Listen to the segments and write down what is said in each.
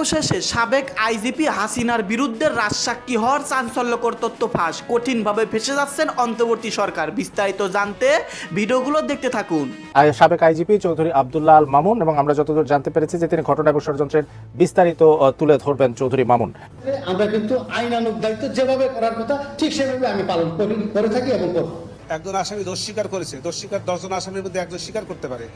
অবশেষে সাবেক আইজিপি হাসিনার বিরুদ্ধে রাজসাক্ষী হওয়ার চাঞ্চল্যকর তথ্য ফাঁস। কঠিনভাবে ফেসে যাচ্ছেন অন্তর্বর্তী সরকার। বিস্তারিত জানতে ভিডিওগুলো দেখতে থাকুন। সাবেক আইজিপি চৌধুরী আব্দুল্লাহ আল মামুন এবং আমরা যতদূর জানতে পেরেছি যে তিনি ঘটনা এবং ষড়যন্ত্রের বিস্তারিত তুলে ধরবেন চৌধুরী মামুন। আমরা কিন্তু আইনানুগ দায়িত্ব যেভাবে করার কথা ঠিক সেভাবে আমি পালন করি করে থাকি এবং করব। একজন আসামি দোষ স্বীকার করেছে। দোষ স্বীকার দশজন আসামির মধ্যে একজন স্বীকার করতে পারে।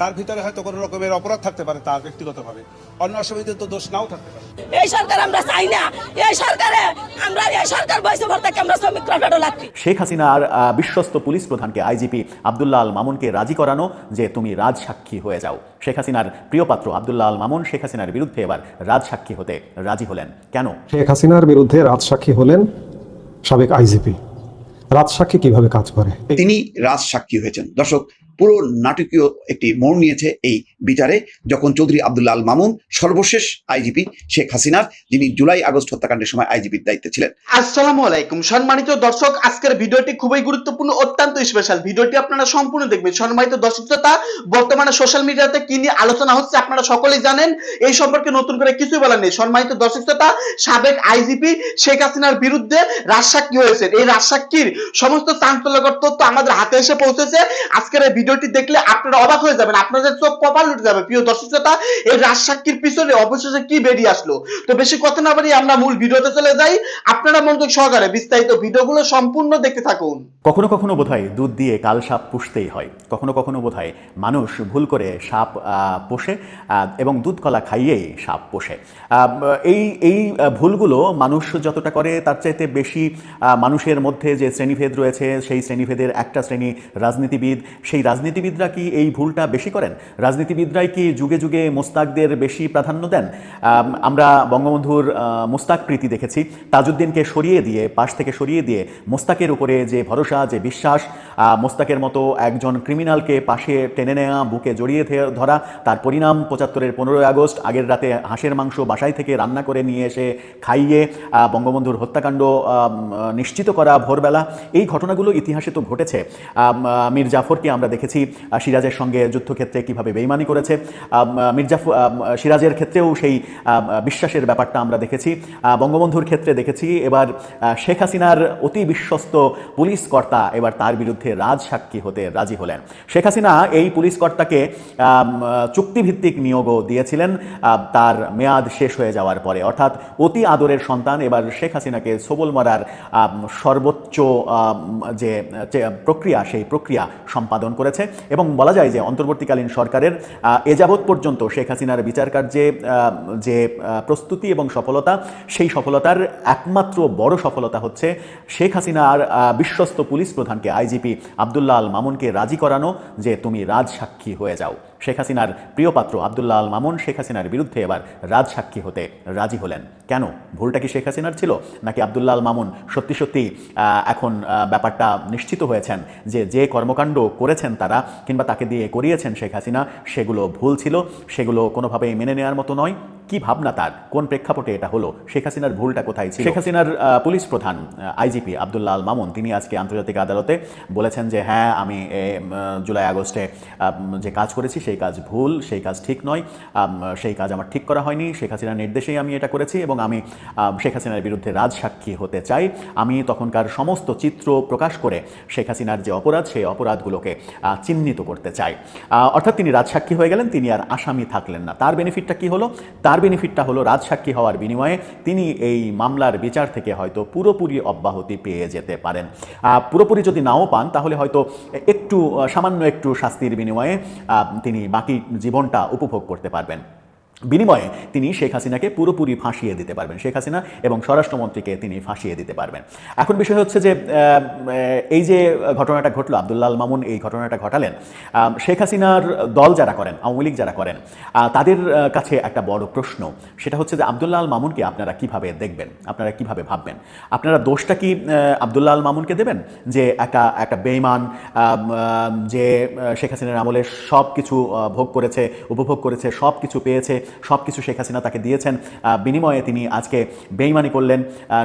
তার ভিতরে হয়তো কোনো রকমের অপরাধ থাকতে পারে তার ব্যক্তিগতভাবে। অন্য আসামিদের তো দোষ নাও থাকতে পারে। এই সরকার আমরা চাই না। এই সরকারে আমরা এই সরকার বয়সে আমরা শ্রমিকরা লাগছি শেখ হাসিনার বিশ্বস্ত পুলিশ প্রধানকে আইজিপি আবদুল্লাহ আল মামুনকে রাজি করানো যে তুমি রাজসাক্ষী হয়ে যাও। শেখ হাসিনার প্রিয়পাত্র আবদুল্লাহ আল মামুন শেখ হাসিনার বিরুদ্ধে এবার রাজসাক্ষী হতে রাজি হলেন। কেন? শেখ হাসিনার বিরুদ্ধে রাজসাক্ষী হলেন সাবেক আইজিপি রাজসাক্ষী কীভাবে কাজ করে? তিনি রাজসাক্ষী হয়েছেন। দর্শক পুরো নাটকীয় একটি মোড় নিয়েছে এই বিচারে যখন চৌধুরী আব্দুল্লাহ আল মামুন, সর্বশেষ আইজিপি শেখ হাসিনার, যিনি জুলাই আগস্ট হত্যাকাণ্ডের সময় আইজিপির দায়িত্বে ছিলেন। আসসালামু আলাইকুম। সম্মানিত দর্শক, আজকের ভিডিওটি খুবই গুরুত্বপূর্ণ, অত্যন্ত স্পেশাল ভিডিওটি আপনারা সম্পূর্ণ দেখবেন। সম্মানিত দর্শক শ্রোতা, বর্তমানে সোশ্যাল মিডিয়াতে কি নিয়ে আলোচনা হচ্ছে আপনারা সকলেই জানেন। এই সম্পর্কে নতুন করে কিছুই বলার নেই। সম্মানিত দর্শক শ্রোতা, সাবেক আইজিপি শেখ হাসিনার বিরুদ্ধে রাজসাক্ষী হয়েছে। এই রাজসাক্ষীর সমস্ত চাঞ্চল্যকর তথ্য আমাদের হাতে এসে পৌঁছেছে। আজকের এই ভিডিওটি দেখলে আপনারা অবাক হয়ে যাবেন। আপনাদের চোখ কপাল উঠে যাবে প্রিয় দর্শক শ্রোতা, এই রাজসাক্ষীর পিছনে অবশেষে কি বেরিয়ে আসলো? তো বেশি কথা না বাড়িয়ে আমরা মূল ভিডিওতে চলে যাই। আপনারা মনোযোগ সহকারে বিস্তারিত ভিডিওগুলো সম্পূর্ণ দেখতে থাকুন। কখনো কখনো বোধহয় দুধ দিয়ে কাল সাপ পুষতেই হয়। কখনো কখনো বোধহয় মানুষ ভুল করে সাপ পোষে এবং দুধ কলা খাইয়েই সাপ পোষে। এই এই ভুলগুলো মানুষ যতটা করে তার চাইতে বেশি মানুষের মধ্যে যে শ্রেণীভেদ রয়েছে, সেই শ্রেণীভেদের একটা শ্রেণি রাজনীতিবিদ। সেই রাজনীতিবিদরা কি এই ভুলটা বেশি করেন? রাজনীতিবিদরাই কি যুগে যুগে মোস্তাকদের বেশি প্রাধান্য দেন? আমরা বঙ্গবন্ধুর মোস্তাক প্রীতি দেখেছি। তাজউদ্দিনকে সরিয়ে দিয়ে, পাশ থেকে সরিয়ে দিয়ে মোস্তাকের উপরে যে ভরসা, যে বিশ্বাস মোস্তাকের মতো একজন ক্রিমিনালকে পাশে টেনে নেওয়া বুকে জড়িয়ে ধরা, তার পরিণাম পঁচাত্তরের পনেরোই আগস্ট, আগের রাতে হাঁসের মাংস বাসায় থেকে রান্না করে নিয়ে এসে খাইয়ে বঙ্গবন্ধুর হত্যাকাণ্ড নিশ্চিত করা ভোরবেলা। এই ঘটনাগুলো ইতিহাসে তো ঘটেছে। মীর জাফরকে আমরা দেখেছি। সিরাজের সঙ্গে যুদ্ধক্ষেত্রে কীভাবে বেইমানি করেছে। আম, আহ, মীর জাফর আম, সিরাজের ক্ষেত্রেও সেই বিশ্বাসের ব্যাপারটা আমরা দেখেছি। বঙ্গবন্ধুর ক্ষেত্রে দেখেছি। এবার শেখ হাসিনার অতি বিশ্বস্ত পুলিশ কর্তা এবার তার বিরুদ্ধে রাজসাক্ষী হতে রাজি হলেন। শেখ হাসিনা এই পুলিশ কর্তাকে চুক্তিভিত্তিক নিয়োগও দিয়েছিলেন। তার মেয়াদ শেষ হয়ে যাওয়ার পরে। অর্থাৎ অতি আদরের সন্তান এবার শেখ হাসিনাকে সবল মারার সর্বোচ্চ যে প্রক্রিয়া সেই প্রক্রিয়া সম্পাদন করেছে। এবং বলা যায় যে অন্তর্বর্তীকালীন সরকারের এ যাবৎ পর্যন্ত শেখ হাসিনার বিচার কার্যে যে প্রস্তুতি এবং সফলতা, সেই সফলতার একমাত্র বড় সফলতা হচ্ছে শেখ হাসিনার বিশ্বস্ত পুলিশ প্রধানকে, আইজিপি আবদুল্লাহ আল মামুনকে রাজি করানো যে তুমি রাজসাক্ষী হয়ে যাও। শেখ হাসিনার প্রিয় পাত্র আবদুল্লাহ আল মামুন শেখ হাসিনার বিরুদ্ধে এবার রাজসাক্ষী হতে রাজি হলেন। কেন? ভুলটা কি শেখ হাসিনার ছিল? নাকি আবদুল্লাহ আল মামুন সত্যি সত্যি এখন ব্যাপারটা নিশ্চিত হয়েছেন যে যে কর্মকাণ্ড করেছেন তারা কিংবা তাকে দিয়ে করিয়েছেন শেখ হাসিনা, সেগুলো ভুল ছিল, সেগুলো কোনোভাবেই মেনে নেওয়ার মতো নয়। কি ভাবনা তার? কোন প্রেক্ষাপটে এটা হলো? শেখ হাসিনার ভুলটা কোথায় ছিল? শেখ হাসিনার পুলিশ প্রধান আইজিপি আবদুল্লাহ আল মামুন, তিনি আজকে আন্তর্জাতিক আদালতে বলেছেন যে হ্যাঁ আমি জুলাই আগস্টে যে কাজ করেছি, সেই কাজ ভুল, সেই কাজ ঠিক নয় সেই কাজ আমার ঠিক করা হয়নি, শেখ হাসিনার নির্দেশেই আমি এটা করেছি এবং আমি শেখ হাসিনার বিরুদ্ধে রাজসাক্ষী হতে চাই। আমি তখনকার সমস্ত চিত্র প্রকাশ করে শেখ হাসিনার যে অপরাধ, সেই অপরাধগুলোকে চিহ্নিত করতে চাই। অর্থাৎ তিনি রাজসাক্ষী হয়ে গেলেন, তিনি আর আসামি থাকলেন না। তার বেনিফিটটা কি হলো? তার বেনিফিটটা হলো রাজসাক্ষী হওয়ার বিনিময়ে তিনি এই মামলার বিচার থেকে হয়তো পুরোপুরি অব্যাহতি পেয়ে যেতে পারেন। পুরোপুরি যদি নাও পান, তাহলে হয়তো একটু, সামান্য একটু শাস্তির বিনিময়ে তিনি বাকি জীবনটা উপভোগ করতে পারবেন। বিনিময়ে তিনি শেখ হাসিনাকে পুরোপুরি ফাঁসিয়ে দিতে পারবেন, শেখ হাসিনা এবং স্বরাষ্ট্রমন্ত্রীকে তিনি ফাঁসিয়ে দিতে পারবেন। এখন বিষয় হচ্ছে যে এই যে ঘটনাটা ঘটলো আবদুল্লাহ আল মামুন এই ঘটনাটা ঘটালেন শেখ হাসিনার দল যারা করেন, আওয়ামী লীগ যারা করেন তাদের কাছে একটা বড় প্রশ্ন, সেটা হচ্ছে যে আবদুল্লাহ আল মামুনকে আপনারা কীভাবে দেখবেন, আপনারা কীভাবে ভাববেন? আপনারা দোষটা কি আল মামুনকে দেবেন? যে একটা একটা বেইমান যে শেখ হাসিনার আমলে সব কিছু ভোগ করেছে, উপভোগ করেছে সব কিছু পেয়েছে সব কিছু শেখ হাসিনা তাকে দিয়েছেন। বিনিময়ে তিনি আজকে বেইমানি করলেন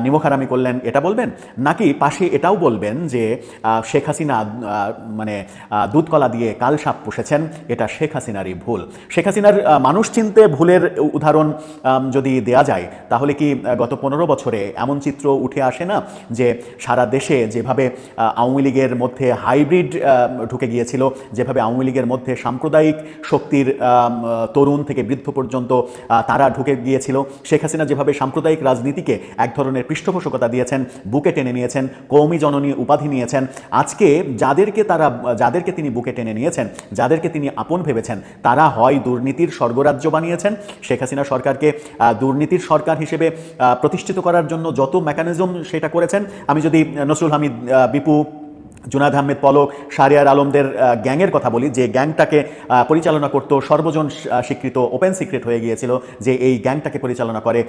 নিমখারামি করলেন, এটা বলবেন? নাকি পাশে এটাও বলবেন যে শেখ হাসিনা মানে দুধকলা দিয়ে কাল সাপ পুষেছেন, এটা শেখ হাসিনারই ভুল। শেখ হাসিনার মানুষ চিনতে ভুলের উদাহরণ যদি দেয়া যায়, তাহলে কি গত পনেরো বছরে এমন চিত্র উঠে আসে না যে, সারা দেশে যেভাবে আওয়ামী লীগের মধ্যে হাইব্রিড ঢুকে গিয়েছিল, যেভাবে আওয়ামী লীগের মধ্যে সাম্প্রদায়িক শক্তির তরুণ থেকে বৃদ্ধ পর্যন্ত আহ, তারা ঢুকে গিয়েছিল। শেখ হাসিনা যেভাবে সাম্প্রদায়িক রাজনীতিকে এক ধরনের পৃষ্ঠপোষকতা দিয়েছেন বুকে টেনে নিয়েছেন কৌমি জননী উপাধি নিয়েছেন আজকে যাদেরকে তারা যাদেরকে তিনি বুকে টেনে নিয়েছেন যাদেরকে তিনি আপন ভেবেছেন তারা হয় দুর্নীতির স্বর্গরাজ্য বানিয়েছেন। শেখ হাসিনা সরকারকে দুর্নীতির সরকার হিসেবে প্রতিষ্ঠিত করার জন্য যত মেকানিজম সেটা করেছেন। আমি যদি নসরুল হামিদ বিপু জুনাদ আহমেদ পলক সারিয়ার আলমদের গ্যাংয়ের কথা বলি, যে গ্যাংটাকে পরিচালনা করত সর্বজন স্বীকৃত ওপেন সিক্রেট হয়ে গিয়েছিল যে এই গ্যাংটাকে পরিচালনা করে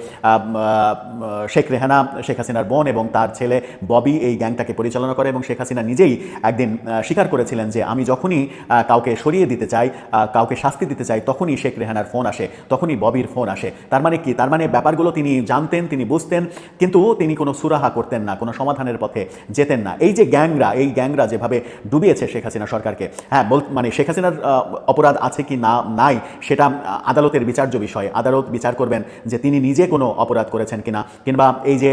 শেখ রেহানা, শেখ হাসিনার বোন এবং তার ছেলে ববি এই গ্যাংটাকে পরিচালনা করে এবং শেখ হাসিনা নিজেই একদিন স্বীকার করেছিলেন যে আমি যখনই কাউকে সরিয়ে দিতে চাই কাউকে শাস্তি দিতে চাই, তখনই শেখ রেহানার ফোন আসে, তখনই ববির ফোন আসে। তার মানে কি? তার মানে ব্যাপারগুলো তিনি জানতেন, তিনি বুঝতেন, কিন্তু তিনি কোনো সুরাহা করতেন না, কোনো সমাধানের পথে যেতেন না। এই যে গ্যাংরা, এই গ্যাংরা যেভাবে ডুবিয়েছে শেখ হাসিনা সরকারকে। হ্যাঁ বল মানে শেখ হাসিনার অপরাধ আছে কি না, নাই, সেটা আদালতের বিচার্য বিষয়। আদালত বিচার করবেন যে তিনি নিজে কোনো অপরাধ করেছেন কিনা, কিংবা এই যে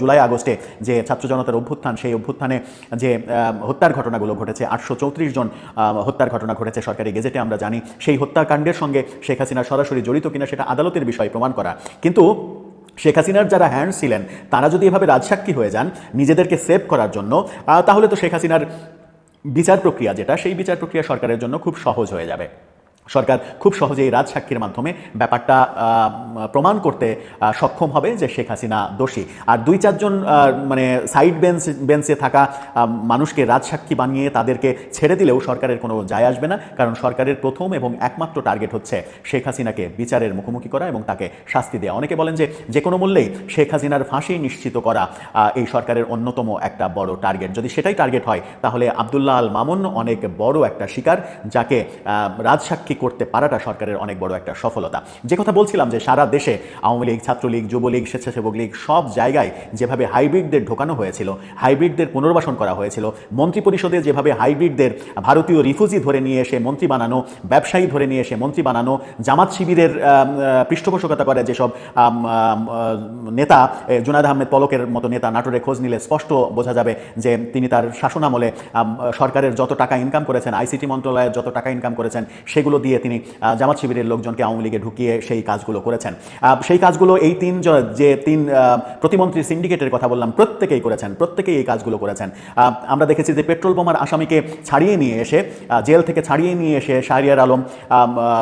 জুলাই আগস্টে যে ছাত্র জনতার অভ্যুত্থান, সেই অভ্যুত্থানে যে হত্যার ঘটনাগুলো ঘটেছে, আটশো চৌত্রিশ জন হত্যার ঘটনা ঘটেছে সরকারি গেজেটে, আমরা জানি। সেই হত্যাকাণ্ডের সঙ্গে শেখ হাসিনা সরাসরি জড়িত কিনা, সেটা আদালতের বিষয় প্রমাণ করা। কিন্তু শেখ হাসিনার যারা হ্যান্ড ছিলেন, তারা যদি এভাবে রাজসাক্ষী হয়ে যান, নিজেদেরকে সেভ করার জন্য তাহলে তো শেখ হাসিনার বিচার প্রক্রিয়া যেটা, সেই বিচার প্রক্রিয়া সরকারের জন্য খুব সহজ হয়ে যাবে। সরকার খুব সহজেই রাজসাক্ষীর মাধ্যমে ব্যাপারটা প্রমাণ করতে সক্ষম হবে যে শেখ হাসিনা দোষী। আর দুই চারজন মানে সাইড বেঞ্চ বেঞ্চে থাকা মানুষকে রাজসাক্ষী বানিয়ে তাদেরকে ছেড়ে দিলেও সরকারের কোনো যায় আসবে না, কারণ সরকারের প্রথম এবং একমাত্র টার্গেট হচ্ছে শেখ হাসিনাকে বিচারের মুখোমুখি করা এবং তাকে শাস্তি দেওয়া। অনেকে বলেন যে যে কোনো মূল্যেই শেখ হাসিনার ফাঁসি নিশ্চিত করা এই সরকারের অন্যতম একটা বড় টার্গেট যদি সেটাই টার্গেট হয়, তাহলে আবদুল্লাহ আল মামুন অনেক বড় একটা শিকার, যাকে রাজসাক্ষী করতে পারাটা সরকারের অনেক বড় একটা সফলতা। যে কথা বলছিলাম যে সারা দেশে আওয়ামী লীগ, ছাত্রলীগ, যুবলীগ, স্বেচ্ছাসেবক লীগ সব জায়গায় যেভাবে হাইব্রিডদের ঢোকানো হয়েছিল, হাইব্রিডদের পুনর্বাসন করা হয়েছিল মন্ত্রী পরিষদে যেভাবে হাইব্রিডদের ভারতীয় রিফিউজি ধরে নিয়ে এসে মন্ত্রী বানানো, ব্যবসায়ী ধরে নিয়ে এসে মন্ত্রী বানানো, জামাত শিবিরের পৃষ্ঠপোষকতা করে যেসব নেতা জুনাদ আহমেদ পলকের মতো নেতা নাটোরে খোঁজ নিলে স্পষ্ট বোঝা যাবে যে তিনি তার শাসনামলে সরকারের যত টাকা ইনকাম করেছেন, আইসিটি মন্ত্রণালয়ের যত টাকা ইনকাম করেছেন, সেগুলো দিয়ে তিনি জামাত শিবিরের লোকজনকে আওয়ামী লীগে ঢুকিয়ে সেই কাজগুলো করেছেন। সেই কাজগুলো এই তিন যে তিন প্রতিমন্ত্রী সিন্ডিকেটের কথা বললাম, প্রত্যেকেই করেছেন, প্রত্যেকেই এই কাজগুলো করেছেন। আমরা দেখেছি যে পেট্রোল বোমার আসামিকে ছাড়িয়ে নিয়ে এসে জেল থেকে ছাড়িয়ে নিয়ে এসে শাহরিয়ার আলম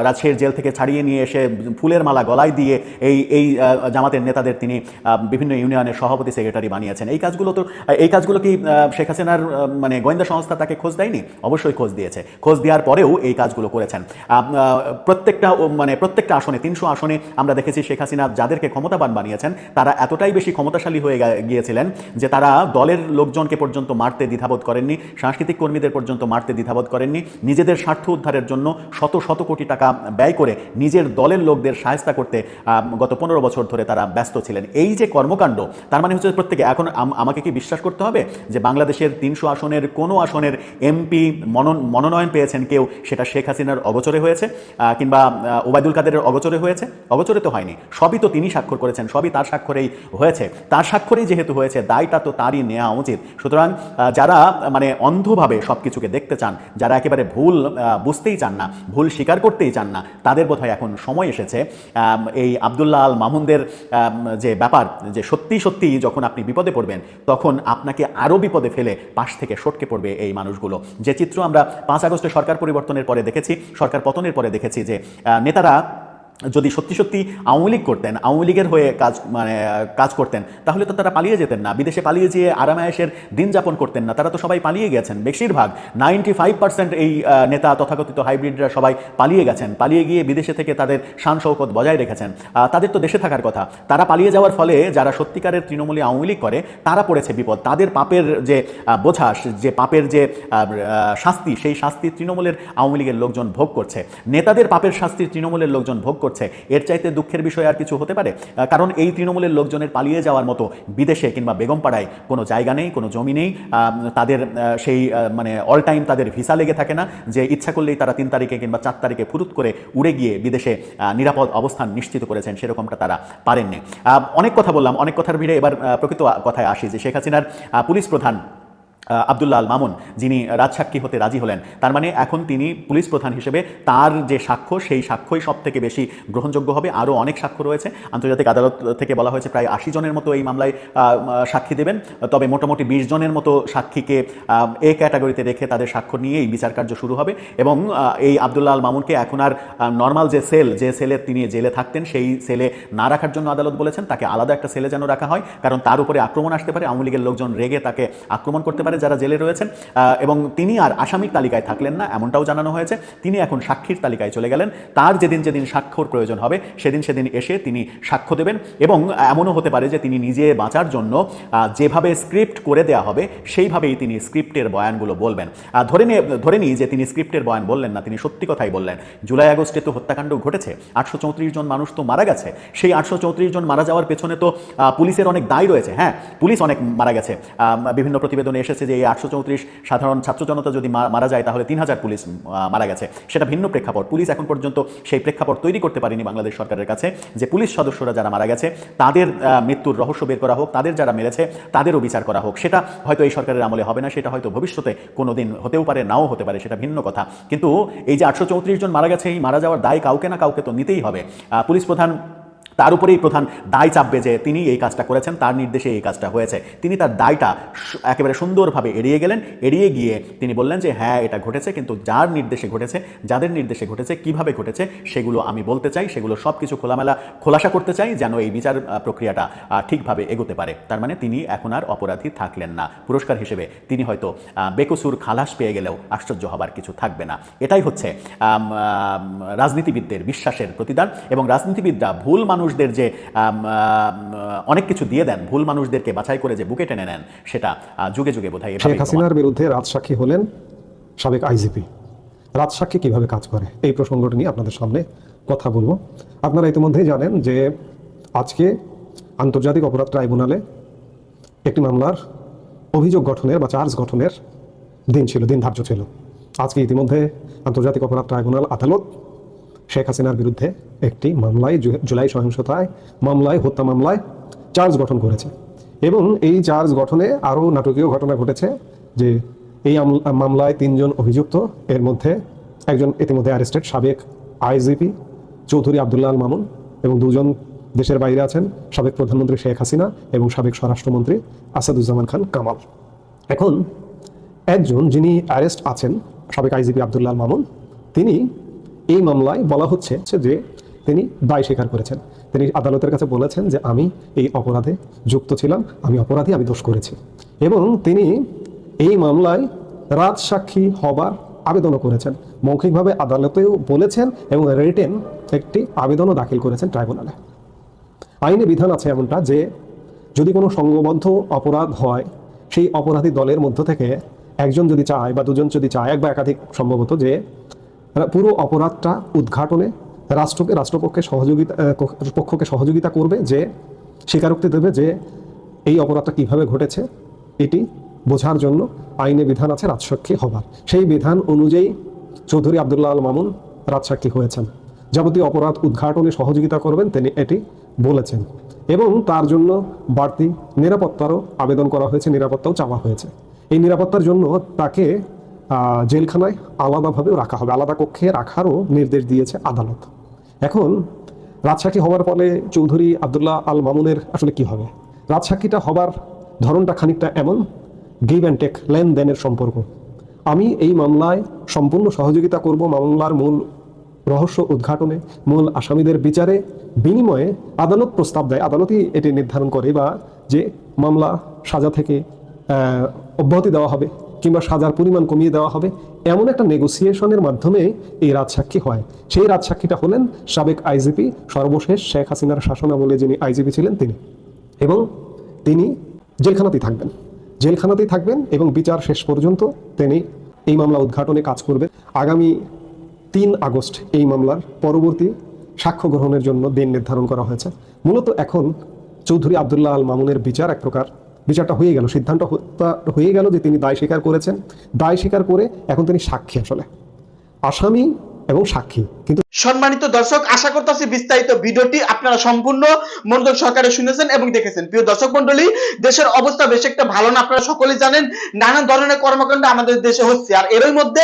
রাজশাহীর জেল থেকে ছাড়িয়ে নিয়ে এসে ফুলের মালা গলায় দিয়ে এই এই জামাতের নেতাদের তিনি বিভিন্ন ইউনিয়নের সভাপতি, সেক্রেটারি বানিয়েছেন। এই কাজগুলো তো, এই কাজগুলো কি শেখ হাসিনার মানে গোয়েন্দা সংস্থা তাকে খোঁজ দেয়নি? অবশ্যই খোঁজ দিয়েছে। খোঁজ দেওয়ার পরেও এই কাজগুলো করেছেন। প্রত্যেকটা মানে প্রত্যেকটা আসনে, তিনশো আসনে আমরা দেখেছি শেখ হাসিনা যাদেরকে ক্ষমতাবান বানিয়েছেন, তারা এতটাই বেশি ক্ষমতাশালী হয়ে গিয়েছিলেন যে তারা দলের লোকজনকে পর্যন্ত মারতে দ্বিধাবোধ করেননি, সাংস্কৃতিক কর্মীদের পর্যন্ত মারতে দ্বিধাবোধ করেননি, নিজেদের স্বার্থ উদ্ধারের জন্য শত শত কোটি টাকা ব্যয় করে নিজের দলের লোকদের সাহায্য করতে গত পনেরো বছর ধরে তারা ব্যস্ত ছিলেন। এই যে কর্মকাণ্ড, তার মানে হচ্ছে প্রত্যেকে, এখন আমাকে কি বিশ্বাস করতে হবে যে বাংলাদেশের তিনশো আসনের কোনো আসনের এমপি মনোনয়ন পেয়েছেন কেউ, সেটা শেখ হাসিনার অগোচরে হয়েছে কিংবা ওবায়দুল কাদেরের অগোচরে হয়েছে? অগোচরে তো হয়নি। সবই তো তিনি স্বাক্ষর করেছেন, সবই তার স্বাক্ষরেই হয়েছে। তার স্বাক্ষরেই যেহেতু হয়েছে, দায়টা তো তারই নেওয়া উচিত। সুতরাং যারা মানে অন্ধভাবে সব কিছুকে দেখতে চান, যারা একেবারে ভুল বুঝতেই চান না, ভুল স্বীকার করতেই চান না, তাদের বোধহয় এখন সময় এসেছে এই আবদুল্লাহ আল মামুনদের যে ব্যাপার, যে সত্যি সত্যি যখন আপনি বিপদে পড়বেন, তখন আপনাকে আরও বিপদে ফেলে পাশ থেকে সটকে পড়বে এই মানুষগুলো। যে চিত্র আমরা পাঁচ আগস্টে সরকার পরিবর্তনের পরে দেখেছি, সরকার পতনের পরে দেখেছি যে নেতারা যদি সত্যি সত্যি আওয়ামী লীগ করতেন, আওয়ামী লীগের হয়ে কাজ মানে কাজ করতেন, তাহলে তো তারা পালিয়ে যেতেন না। বিদেশে পালিয়ে যেয়ে আরামায়েশের দিন যাপন করতেন না। তারা তো সবাই পালিয়ে গেছেন। বেশিরভাগ নাইনটি ফাইভ পার্সেন্ট এই নেতা, তথাকথিত হাইব্রিডরা সবাই পালিয়ে গেছেন। পালিয়ে গিয়ে বিদেশে থেকে তাদের শান শৌকত বজায় রেখেছেন। তাদের তো দেশে থাকার কথা। তারা পালিয়ে যাওয়ার ফলে যারা সত্যিকারের তৃণমূলী আওয়ামী লীগ করে, তারা পড়েছে বিপদ। তাদের পাপের যে বোঝা, যে পাপের যে শাস্তি, সেই শাস্তি তৃণমূলের আওয়ামী লীগের লোকজন ভোগ করছে। নেতাদের পাপের শাস্তি তৃণমূলের লোকজন ভোগ করছে। এর চাইতে দুঃখের বিষয় আর কিছু হতে পারে? কারণ এই তৃণমূলের লোকজনের পালিয়ে যাওয়ার মতো বিদেশে কিংবা বেগমপাড়ায় কোনো জায়গা নেই, কোনো জমি নেই। তাদের সেই মানে অল টাইম তাদের ভিসা লেগে থাকে না, যে ইচ্ছা করলেই তারা তিন তারিখে কিংবা চার তারিখে ফুরুত করে উড়ে গিয়ে বিদেশে নিরাপদ অবস্থান নিশ্চিত করেছেন, সেরকমটা তারা পারেননি। অনেক কথা বললাম, অনেক কথার ভিড়ে এবার প্রকৃত কথায় আসি যে শেখ হাসিনার পুলিশ প্রধান আব্দুল্লাহ আল মামুন, যিনি রাজসাক্ষী হতে রাজি হলেন। তার মানে এখন তিনি পুলিশ প্রধান হিসেবে তার যে সাক্ষ্য, সেই সাক্ষ্যই সব থেকে বেশি গ্রহণযোগ্য হবে। আরও অনেক সাক্ষ্য রয়েছে। আন্তর্জাতিক আদালত থেকে বলা হয়েছে প্রায় আশি জনের মতো এই মামলায় সাক্ষী দেবেন। তবে মোটামুটি বিশ জনের মতো সাক্ষীকে এ ক্যাটাগরিতে রেখে তাদের সাক্ষ্য নিয়েই বিচার কার্য শুরু হবে। এবং এই আব্দুল্লাহ আল মামুনকে এখন আর নর্মাল যে সেল যে সেলে তিনি জেলে থাকতেন, সেই সেলে না রাখার জন্য আদালত বলেছেন, তাকে আলাদা একটা সেলে যেন রাখা হয়। কারণ তার উপরে আক্রমণ আসতে পারে। আওয়ামী লীগের লোকজন রেগে তাকে আক্রমণ করতে পারে। যারা জেলে রয়েছেন এবং তিনি আর আসামির তালিকায় থাকলেন না, এমনটাও জানানো হয়েছে। তিনি এখন সাক্ষীর তালিকায় চলে গেলেন। তার যেদিন যেদিন সাক্ষ্যর প্রয়োজন হবে, সেদিন সেদিন এসে তিনি সাক্ষ্য দেবেন এবং এমনও হতে পারে যে তিনি নিজে বাঁচার জন্য যেভাবে স্ক্রিপ্ট করে দেওয়া হবে, সেইভাবেই তিনি স্ক্রিপ্টের বয়ানগুলো বলবেন। ধরে নিয়ে, ধরে নিই যে তিনি স্ক্রিপ্টের বয়ান বললেন না, তিনি সত্যি কথাই বললেন। জুলাই আগস্টে তো হত্যাকাণ্ড ঘটেছে, আটশো চৌত্রিশ জন মানুষ তো মারা গেছে। সেই আটশো চৌত্রিশ জন মারা যাওয়ার পেছনে তো পুলিশের অনেক দায় রয়েছে হ্যাঁ পুলিশ অনেক মারা গেছে। বিভিন্ন প্রতিবেদনে এসেছে যে এই আটশো চৌত্রিশ সাধারণ ছাত্র জনতা যদি মারা যায়, তাহলে তিন হাজার পুলিশ মারা গেছে। সেটা ভিন্ন প্রেক্ষাপট। পুলিশ এখন পর্যন্ত সেই প্রেক্ষাপট তৈরি করতে পারেনি বাংলাদেশ সরকারের কাছে, যে পুলিশ সদস্যরা যারা মারা গেছে, তাদের মৃত্যুর রহস্য বের করা হোক, তাদের যারা মেরেছে, তাদেরও বিচার করা হোক। সেটা হয়তো এই সরকারের আমলে হবে না, সেটা হয়তো ভবিষ্যতে কোনো দিন হতেও পারে, নাও হতে পারে, সেটা ভিন্ন কথা। কিন্তু এই যে আটশো চৌত্রিশ জন মারা গেছে, এই মারা যাওয়ার দায় কাউকে না কাউকে তো নিতেই হবে। পুলিশ প্রধান তার উপরেই প্রধান দায় চাপবে যে তিনি এই কাজটা করেছেন, তার নির্দেশে এই কাজটা হয়েছে। তিনি তার দায়টা একেবারে সুন্দরভাবে এড়িয়ে গেলেন। এড়িয়ে গিয়ে তিনি বললেন যে হ্যাঁ এটা ঘটেছে, কিন্তু যার নির্দেশে ঘটেছে, যাদের নির্দেশে ঘটেছে, কীভাবে ঘটেছে, সেগুলো আমি বলতে চাই, সেগুলো সব কিছু খোলামেলা, খোলাসা করতে চাই, যেন এই বিচার প্রক্রিয়াটা ঠিকভাবে এগোতে পারে। তার মানে তিনি এখন আর অপরাধী থাকলেন না। পুরস্কার হিসেবে তিনি হয়তো বেকসুর খালাস পেয়ে গেলেও আশ্চর্য হবার কিছু থাকবে না। এটাই হচ্ছে রাজনীতিবিদদের বিশ্বাসের প্রতিদান এবং রাজনীতিবিদরা ভুল মানুষদের যে অনেক কিছু দিয়ে দেন ভুল মানুষদেরকে বাছাই করে যে বুকে টেনে নেন সেটা যুগে যুগে বোধহয় শেখ হাসিনার বিরুদ্ধে রাজসাক্ষী হলেন সাবেক আইজিপি। রাজসাক্ষী কীভাবে কাজ করে? এই প্রসঙ্গটি নিয়ে আপনাদের সামনে কথা বলব। আপনারা ইতিমধ্যেই জানেন যে আজকে আন্তর্জাতিক অপরাধ ট্রাইব্যুনালে একটি মামলার অভিযোগ গঠনের বা চার্জ গঠনের দিন ছিল দিন ধার্য ছিল। আজকে ইতিমধ্যে আন্তর্জাতিক অপরাধ ট্রাইব্যুনাল আদালত শেখ হাসিনার বিরুদ্ধে একটি মামলায় জুলাই সহিংসতায় মামলায়, হত্যা মামলায় চার্জ গঠন করেছে। এবং এই চার্জ গঠনে আরও নাটকীয় ঘটনা ঘটেছে যে এই মামলায় তিনজন অভিযুক্ত, এর মধ্যে একজন ইতিমধ্যে অ্যারেস্টেড সাবেক আইজিপি চৌধুরী আবদুল্লাহ মামুন এবং দুজন দেশের বাইরে আছেন, সাবেক প্রধানমন্ত্রী শেখ হাসিনা এবং সাবেক স্বরাষ্ট্রমন্ত্রী আসাদুজ্জামান খান কামাল। এখন একজন যিনি অ্যারেস্ট আছেন, সাবেক আইজিপি আবদুল্লাহ মামুন, তিনি এই মামলায় বলা হচ্ছে যে তিনি দায় স্বীকার করেছেন। তিনি আদালতের কাছে বলেছেন যে আমি এই অপরাধে যুক্ত ছিলাম, আমি অপরাধী, আমি দোষ করেছি। এবং তিনি এই মামলায় রাজসাক্ষী হবার আবেদনও করেছেন। মৌখিকভাবে আদালতেও বলেছেন এবং রিটেন একটি আবেদনও দাখিল করেছেন ট্রাইব্যুনালে। আইনে বিধান আছে এমনটা যে যদি কোনো সংঘবদ্ধ অপরাধ হয়, সেই অপরাধী দলের মধ্য থেকে একজন যদি চায় বা দুজন যদি চায়, এক বা একাধিক সম্ভবত যে পুরো অপরাধটা উদ্ঘাটনে রাষ্ট্রকে, রাষ্ট্রপক্ষে সহযোগিতা পক্ষকে সহযোগিতা করবে যে, স্বীকারোক্তি দেবে যে এই অপরাধটা কীভাবে ঘটেছে, এটি বোঝার জন্য আইনে বিধান আছে রাজসাক্ষী হবার। সেই বিধান অনুযায়ী চৌধুরী আবদুল্লাহ আল মামুন রাজসাক্ষী হয়েছেন। যাবতীয় অপরাধ উদ্ঘাটনে সহযোগিতা করবেন তিনি, এটি বলেছেন। এবং তার জন্য বাড়তি নিরাপত্তারও আবেদন করা হয়েছে, নিরাপত্তাও চাওয়া হয়েছে। এই নিরাপত্তার জন্য তাকে জেলখানায় আলাদাভাবে রাখা হবে। আলাদা কক্ষে রাখারও নির্দেশ দিয়েছে আদালত। এখন রাজসাক্ষী হওয়ার ফলে চৌধুরী আবদুল্লাহ আল মামুনের আসলে কি হবে? রাজসাক্ষীটা হবার ধরনটা খানিকটা এমন গিভ অ্যান্ড টেক লেনদেনের সম্পর্ক। আমি এই মামলায় সম্পূর্ণ সহযোগিতা করব মামলার মূল রহস্য উদ্ঘাটনে, মূল আসামিদের বিচারে। বিনিময়ে আদালত প্রস্তাব দেয়। আদালতই এটি নির্ধারণ করে বা যে মামলা সাজা থেকে অব্যাহতি দেওয়া হবে। কিংবা সাজার পরিমাণ কমিয়ে দেওয়া হবে, এমন একটা নেগোসিয়েশনের মাধ্যমে এই রাজসাক্ষী হয়। সেই রাজসাক্ষীটা হলেন সাবেক আইজিপি, সর্বশেষ শেখ হাসিনার শাসনামলে যিনি আইজিপি ছিলেন তিনি। এবং তিনি জেলখানাতেই থাকবেন। জেলখানাতেই থাকবেন এবং বিচার শেষ পর্যন্ত তিনি এই মামলা উদ্ঘাটনে কাজ করবেন। আগামী তিন আগস্ট এই মামলার পরবর্তী সাক্ষ্য গ্রহণের জন্য দিন নির্ধারণ করা হয়েছে। মূলত এখন চৌধুরী আবদুল্লাহ আল মামুনের বিচার এক প্রকার বিচারটা হয়ে গেল, সিদ্ধান্ত হয়ে গেল যে তিনি দায় স্বীকার করেছেন। দায় স্বীকার করে এখন তিনি সাক্ষী আসলে। আসামি এবং সাক্ষী। কিন্তু সম্মানিত দর্শক, আশা করতেছি বিস্তারিত ভিডিওটি আপনারা সম্পূর্ণ মনোযোগ সহকারে শুনেছেন এবং দেখেছেন। প্রিয় দর্শক মন্ডলী দেশের অবস্থা বেশ একটা ভালো না, আপনারা সকলেই জানেন নানান ধরনের কর্মকাণ্ড আমাদের দেশে হচ্ছে। আর এরই মধ্যে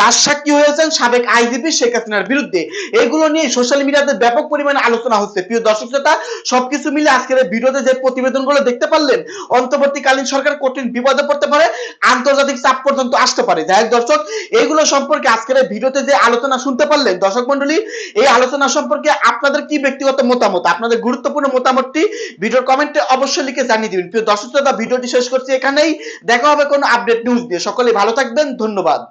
রাজসাক্ষী হয়েছেন সাবেক আইজিপি শেখ হাসিনার বিরুদ্ধে। এগুলো নিয়ে সোশ্যাল মিডিয়াতে ব্যাপক পরিমাণে আলোচনা হচ্ছে। প্রিয় দর্শক শ্রোতা, সবকিছু মিলে আজকের এই ভিডিওতে যে প্রতিবেদনগুলো দেখতে পারলেন, অন্তর্বর্তীকালীন সরকার কঠিন বিপদে পড়তে পারে, আন্তর্জাতিক চাপ পর্যন্ত আসতে পারে। যাই দর্শক এইগুলো সম্পর্কে আজকের এই ভিডিওতে যে আলোচনা শুনতে পারলেন? দর্শক মন্ডলী, এই আলোচনা সম্পর্কে আপনাদের কি ব্যক্তিগত মতামত? আপনাদের গুরুত্বপূর্ণ মতামতটি ভিডিওর কমেন্টে অবশ্যই লিখে জানিয়ে দিবেন। প্রিয় দর্শক শ্রোতা, ভিডিওটি শেষ করছি এখানেই। দেখা হবে কোনো আপডেট নিউজ দিয়ে। সকলে ভালো থাকবেন। ধন্যবাদ।